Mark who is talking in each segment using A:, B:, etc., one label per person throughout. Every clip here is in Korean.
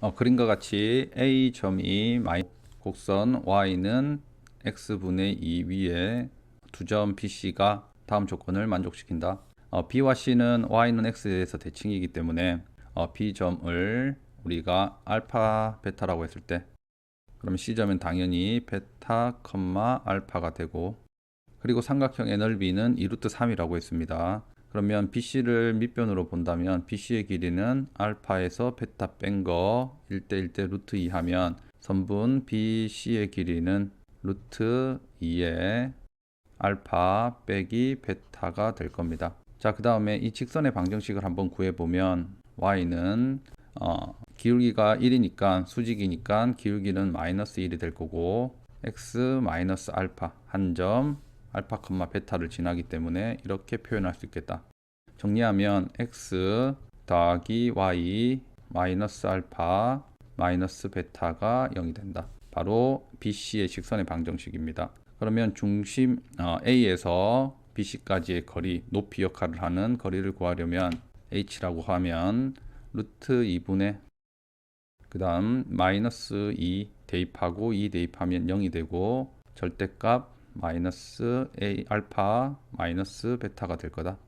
A: 어, 그림과 같이 a 점이 마이 곡선 y는 x분의 2 위에 두 점 BC가 다음 조건을 만족시킨다. 어, B와 C는 y는 x에서 대칭이기 때문에 어, B 점을 우리가 알파 베타라고 했을 때 그러면 C점은 당연히 베타 컴마 알파가 되고 그리고 삼각형의 넓이는 2루트 3이라고 했습니다. 그러면 BC를 밑변으로 본다면 BC의 길이는 알파에서 베타 뺀 거 1대 1대 루트 2 하면 선분 BC의 길이는 루트 2의 알파 빼기 베타가 될 겁니다. 자, 그 다음에 이 직선의 방정식을 한번 구해보면 y는 어, 기울기가 1이니까 수직이니까 기울기는 마이너스 1이 될 거고 x 마이너스 알파 한 점 알파 베타를 지나기 때문에 이렇게 표현할 수 있겠다. 정리하면 x 더하기 y 마이너스 알파 마이너스 베타가 0이 된다. 바로 BC의 직선의 방정식입니다. 그러면 중심 어, A에서 BC까지의 거리, 높이 역할을 하는 거리를 구하려면 H라고 하면 루트 2분의 그 다음 마이너스 2 대입하고 2 대입하면 0이 되고 절대값 마이너스 A 알파 마이너스 베타가 될 거다.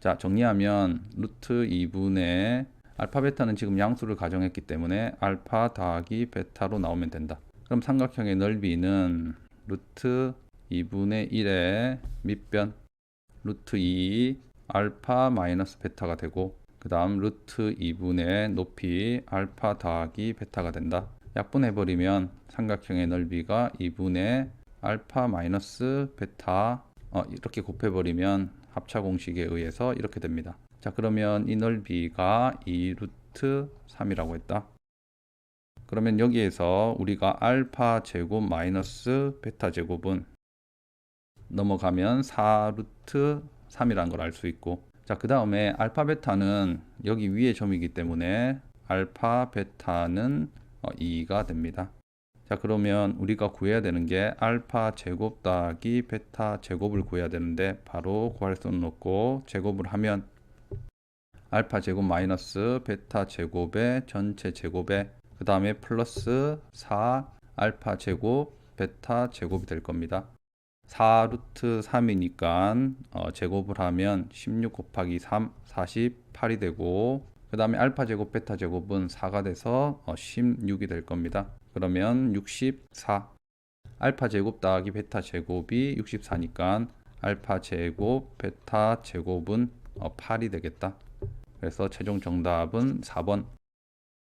A: 자 정리하면 루트 2분의 알파 베타는 지금 양수를 가정했기 때문에 알파 더하기 베타로 나오면 된다. 그럼 삼각형의 넓이는 루트 2분의 1의 밑변 루트 2 알파 마이너스 베타가 되고 그 다음 루트 2분의 높이 알파 더하기 베타가 된다. 약분해버리면 삼각형의 넓이가 2분의 알파 마이너스 베타 어, 이렇게 곱해버리면 합차 공식에 의해서 이렇게 됩니다. 자 그러면 이 넓이가 2 루트 3이라고 했다. 그러면 여기에서 우리가 알파 제곱 마이너스 베타 제곱은 넘어가면 4 루트 3이라는 걸 알 수 있고 자 그 다음에 알파 베타는 여기 위에 점이기 때문에 알파 베타는 2가 됩니다. 자 그러면 우리가 구해야 되는 게 알파 제곱 더하기 베타 제곱을 구해야 되는데 바로 구할 수는 없고 제곱을 하면 알파 제곱 마이너스 베타 제곱의 전체 제곱에 그 다음에 플러스 4 알파 제곱 베타 제곱이 될 겁니다. 4 루트 3이니까 어, 제곱을 하면 16 곱하기 3 48이 되고 그 다음에 알파 제곱 베타 제곱은 4가 돼서 어, 16이 될 겁니다. 그러면 64 알파 제곱 더하기 베타 제곱이 64니까 알파 제곱 베타 제곱은 어, 8이 되겠다. 그래서 최종 정답은 4번